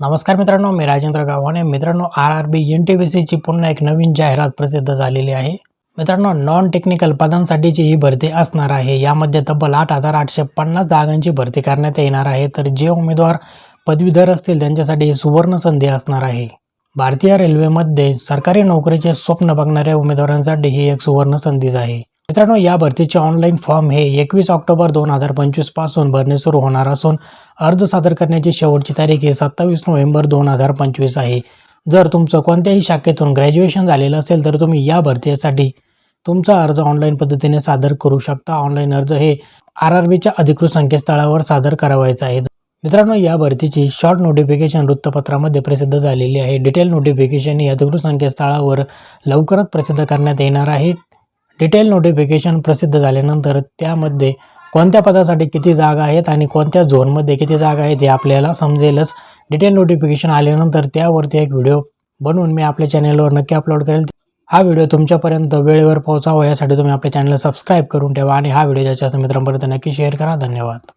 नमस्कार मित्रांनो मी राजेंद्र गावाने मित्रांनो R R B N T B सीची पुन्हा एक नवीन जाहिरात प्रसिद्ध झालेली आहे. मित्रांनो नॉन टेक्निकल पदांसाठीची ही भरती असणार आहे. यामध्ये तब्बल आठ हजार आठशे पन्नास जागांची भरती करण्यात येणार आहे. तर जे उमेदवार पदवीधर असतील त्यांच्यासाठी ही सुवर्ण संधी असणार आहे. भारतीय रेल्वेमध्ये सरकारी नोकरीचे स्वप्न बघणाऱ्या उमेदवारांसाठी ही एक सुवर्ण संधीच आहे. मित्रांनो या भरतीचे ऑनलाईन फॉर्म हे एकवीस ऑक्टोबर दोन हजार पंचवीसपासून भरणे सुरू होणार असून अर्ज सादर करण्याची शेवटची तारीख ही सत्तावीस नोव्हेंबर दोन हजार पंचवीस आहे. जर तुमचं कोणत्याही शाखेतून ग्रॅज्युएशन झालेलं असेल तर तुम्ही या भरतीसाठी तुमचा अर्ज ऑनलाईन पद्धतीने सादर करू शकता. ऑनलाईन अर्ज हे आर आर बीच्या अधिकृत संकेतस्थळावर सादर करावायचा आहे. मित्रांनो या भरतीची शॉर्ट नोटिफिकेशन वृत्तपत्रामध्ये प्रसिद्ध झालेली आहे. डिटेल नोटिफिकेशन ही अधिकृत संकेतस्थळावर लवकरच प्रसिद्ध करण्यात येणार आहे. डिटेल नोटिफिकेशन प्रसिद्ध झाल्यानंतर त्यामध्ये कोणत्या पदासाठी किती जागा आहेत आणि कोणत्या झोनमध्ये किती जागा आहेत हे आपल्याला समजेलच. डिटेल नोटिफिकेशन आल्यानंतर त्यावरती एक व्हिडिओ बनवून मी आपल्या चॅनलवर नक्की अपलोड करेल. हा व्हिडिओ तुमच्यापर्यंत वेळेवर पोहोचावा. यासाठी तुम्ही आपल्या चॅनलला सबस्क्राईब करून ठेवा आणि हा व्हिडिओ ज्याच्या मित्रांपर्यंत नक्की शेअर करा. धन्यवाद.